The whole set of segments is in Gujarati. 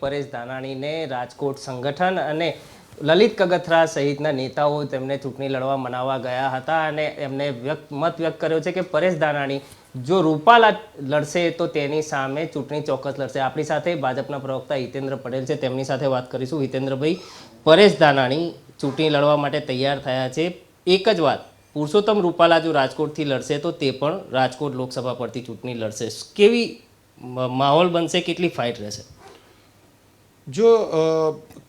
પરેશ ધાનાણીને રાજકોટ સંગઠન અને લલિત કગથરા સહિતના નેતાઓ તેમને ચૂંટણી લડવા મનાવવા ગયા હતા અને એમને વ્યક્ત મત વ્યક્ત કર્યો છે કે પરેશ ધાનાણી જો રૂપાલા લડશે તો તેની સામે ચૂંટણી ચોક્કસ લડશે. આપણી સાથે ભાજપના પ્રવક્તા હિતેન્દ્ર પટેલ છે. તેમની સાથે વાત કરીશું. હિતેન્દ્રભાઈ, પરેશ ધાનાણી ચૂંટણી લડવા માટે તૈયાર થયા છે. એક જ વાત, પુરુષોત્તમ રૂપાલા જો રાજકોટથી લડશે તો તે પણ રાજકોટ લોકસભા પરથી ચૂંટણી લડશે. કેવી માહોલ બનશે? કેટલી ફાઇટ રહેશે? જો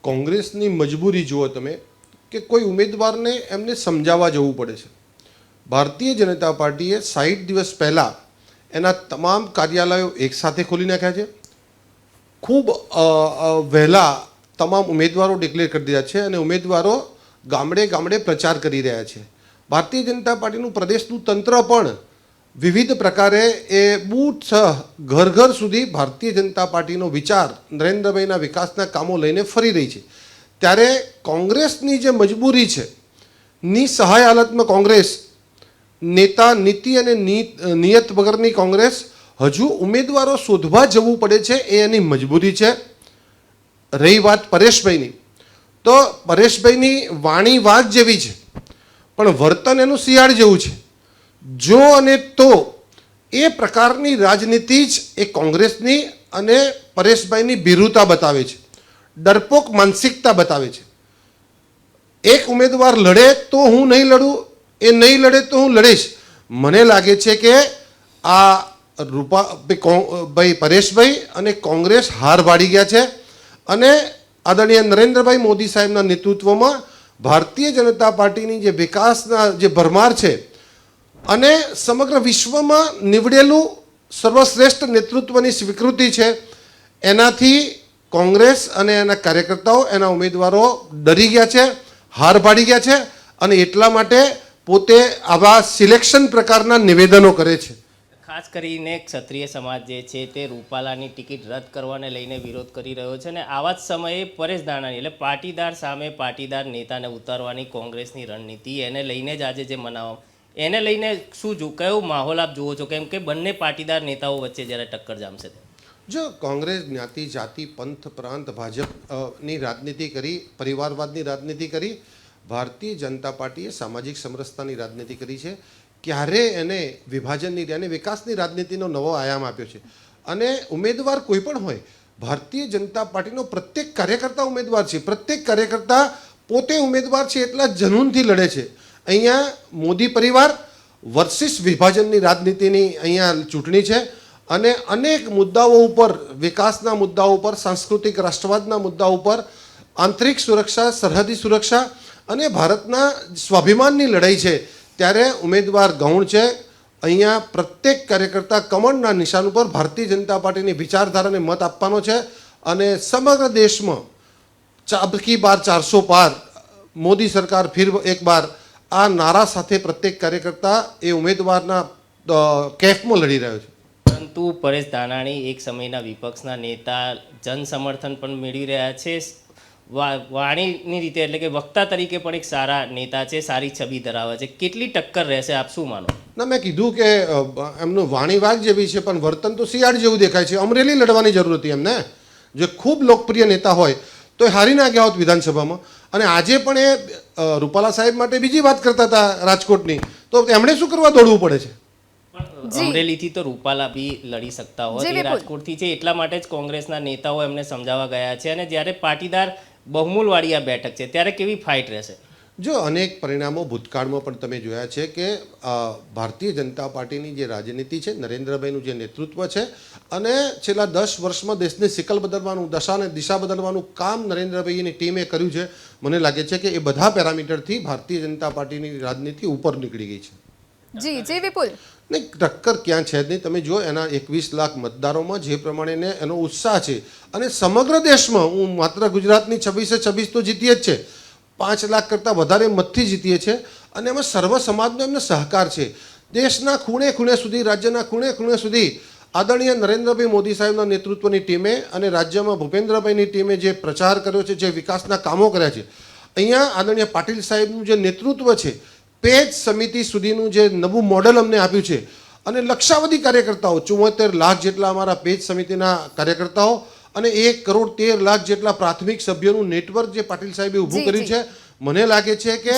કોંગ્રેસની મજબૂરી જુઓ તમે, કે કોઈ ઉમેદવારને એમને સમજાવવા જવું પડે છે. ભારતીય જનતા પાર્ટીએ સાઠ દિવસ પહેલાં એના તમામ કાર્યાલયો એકસાથે ખોલી નાખ્યા છે. ખૂબ વહેલા તમામ ઉમેદવારો ડિક્લેર કરી દીધા છે અને ઉમેદવારો ગામડે ગામડે પ્રચાર કરી રહ્યા છે. ભારતીય જનતા પાર્ટીનું પ્રદેશનું તંત્ર પણ વિવિધ પ્રકારે એ બૂથ ઘર ઘર સુધી ભારતીય જનતા પાર્ટીનો વિચાર નરેન્દ્રભાઈના વિકાસના કામો લઈને ફરી રહી છે. ત્યારે કોંગ્રેસની જે મજબૂરી છે ની સહાય હાલતમાં કોંગ્રેસ, નેતા નીતિ અને નિયત વગરની કોંગ્રેસ હજુ ઉમેદવારો શોધવા જવું પડે છે એ એની મજબૂરી છે. રહી વાત પરેશભાઈની. તો પરેશભાઈની વાણી વાત જેવી છે, પણ વર્તન એનું શિયાળ જેવું છે. જો અને તો એ પ્રકારની રાજનીતિ જ એ કોંગ્રેસની અને પરેશભાઈની ભીરુતા બતાવે છે, ડરપોક માનસિકતા બતાવે છે. એક ઉમેદવાર લડે તો હું નહીં લડું, એ નહીં લડે તો હું લડીશ. મને લાગે છે કે આ રૂપા ભાઈ પરેશભાઈ અને કોંગ્રેસ હાર વાળી ગયા છે અને આદરણીય નરેન્દ્રભાઈ મોદી સાહેબના નેતૃત્વમાં ભારતીય જનતા પાર્ટીની જે વિકાસના જે ભરમાર છે અને સમગ્ર વિશ્વમાં નીવડેલું સર્વશ્રેષ્ઠ નેતૃત્વની સ્વીકૃતિ છે. એનાથી કોંગ્રેસ અને એના કાર્યકર્તાઓ, એના ઉમેદવારો ડરી ગયા છે, હાર પાડી ગયા છે અને એટલા માટે પોતે આવા સિલેક્શન પ્રકારના નિવેદનો કરે છે. ખાસ કરીને ક્ષત્રિય સમાજ જે છે તે રૂપાલાની ટિકિટ રદ કરવાને લઈને વિરોધ કરી રહ્યો છે અને આવા જ સમયે પરેશ દાણાની એટલે પાટીદાર સામે પાટીદાર નેતાને ઉતારવાની કોંગ્રેસની રણનીતિ એને લઈને જ આજે જે મનાવવા એને લઈને શું જો કયો માહોલ આપ જુઓ છો? કેમ કે બંને પાટીદાર નેતાઓ વચ્ચે જ્યારે ટક્કર જામશે જો કોંગ્રેસ, જ્ઞાતિ, જાતિ, પંથ, પ્રાંત ભાજપની રાજનીતિ કરી, પરિવારવાદની રાજનીતિ કરી, ભારતીય જનતા પાર્ટીએ સામાજિક સમરસતાની રાજનીતિ કરી છે, ક્યારે એને વિભાજનની અને વિકાસની રાજનીતિનો નવો આયામ આપ્યો છે? અને ઉમેદવાર કોઈ પણ હોય, ભારતીય જનતા પાર્ટીનો પ્રત્યેક કાર્યકર્તા ઉમેદવાર છે. પ્રત્યેક કાર્યકર્તા પોતે ઉમેદવાર છે, એટલા જનૂનથી લડે છે. અહીંયા મોદી પરિવાર વર્સિસ વિભાજનની રાજનીતિની અહીંયા ચૂંટણી છે અને અનેક મુદ્દાઓ ઉપર, વિકાસના મુદ્દાઓ ઉપર, સાંસ્કૃતિક રાષ્ટ્રવાદના મુદ્દા ઉપર, આંતરિક સુરક્ષા, સરહદી સુરક્ષા અને ભારતના સ્વાભિમાનની લડાઈ છે. ત્યારે ઉમેદવાર ગૌણ છે. અહીંયા પ્રત્યેક કાર્યકર્તા કમળના નિશાન ઉપર ભારતીય જનતા પાર્ટીની વિચારધારાને મત આપવાનો છે અને સમગ્ર દેશમાં ચાબકી બાર ચારસો પાર મોદી સરકાર ફિર એક બાર આ નારા સાથે પ્રત્યેક કાર્યકર્તા એ ઉમેદવારના કેફમાં લડી રહ્યો છે. પરંતુ પરેશ ધાનાણી એક સમયના વિપક્ષના નેતા જન સમર્થન પણ મેળવી રહ્યા છે. વાણીની રીતે એટલે કે વક્તા તરીકે પણ એક સારા નેતા છે સારી છબી ધરાવે છે. કેટલી ટક્કર રહેશે આપ શું માનો? ના મેં કીધું કે એમનું વાણી વાઘ જેવી છે પણ વર્તન તો શિયાળ જેવું દેખાય છે. અમરેલી લડવાની જરૂર હતી એમને. જે ખૂબ લોકપ્રિય નેતા હોય તો એ હારી ના ગયા હોત વિધાનસભામાં. અને આજે પણ એ રૂપાલા સાહેબ માટે બીજી વાત કરતા હતા રાજકોટની. તો એમણે શું કરવા દોડવું પડે છે? અમરેલીથી તો રૂપાલા બી લડી શકતા હોત. જી, એ રાજકોટથી છે એટલા માટે જ કોંગ્રેસના નેતાઓ એમને સમજાવવા ગયા છે. અને જ્યારે પાટીદાર બહુમૂલવાળી આ બેઠક છે ત્યારે કેવી ફાઇટ રહેશે? જો અનેક પરિણામો ભૂતકાળમાં પણ તમે જોયા છે કે ભારતીય જનતા પાર્ટીની જે રાજનીતિ છે નરેન્દ્રભાઈનું જે નેતૃત્વ છે અને છેલ્લા દસ વર્ષમાં દેશની સિકલ બદલવાનું દશા અને દિશા બદલવાનું કામ નરેન્દ્રભાઈની ટીમે કર્યું છે મને લાગે છે કે એ બધા પેરામીટરથી ભારતીય જનતા પાર્ટીની રાજનીતિ ઉપર નીકળી ગઈ છે. જી જી વિપુલ. નહીં ટક્કર ક્યાં છે જ નહીં તમે જો એના એકવીસ લાખ મતદારોમાં જે પ્રમાણેને એનો ઉત્સાહ છે અને સમગ્ર દેશમાં હું માત્ર ગુજરાતની છવ્વીસે છવ્વીસ તો જીતીએ જ છે પાંચ લાખ કરતાં વધારે મતથી જીતીએ છે અને એમાં સર્વ સમાજનો એમને સહકાર છે. દેશના ખૂણે ખૂણે સુધી, રાજ્યના ખૂણે ખૂણે સુધી આદરણીય નરેન્દ્રભાઈ મોદી સાહેબના નેતૃત્વની ટીમે અને રાજ્યમાં ભૂપેન્દ્રભાઈની ટીમે જે પ્રચાર કર્યો છે, જે વિકાસના કામો કર્યા છે, અહીંયા આદરણીય પાટીલ સાહેબનું જે નેતૃત્વ છે પેજ સમિતિ સુધીનું જે નવું મોડલ અમને આપ્યું છે. અને લક્ષાવધિ કાર્યકર્તાઓ ચુમ્મોતેર લાખ જેટલા અમારા પેજ સમિતિના કાર્યકર્તાઓ અને એક કરોડ તેર લાખ જેટલા પ્રાથમિક સભ્યોનું નેટવર્ક જે પાટીલ સાહેબે ઊભું કર્યું છે મને લાગે છે કે.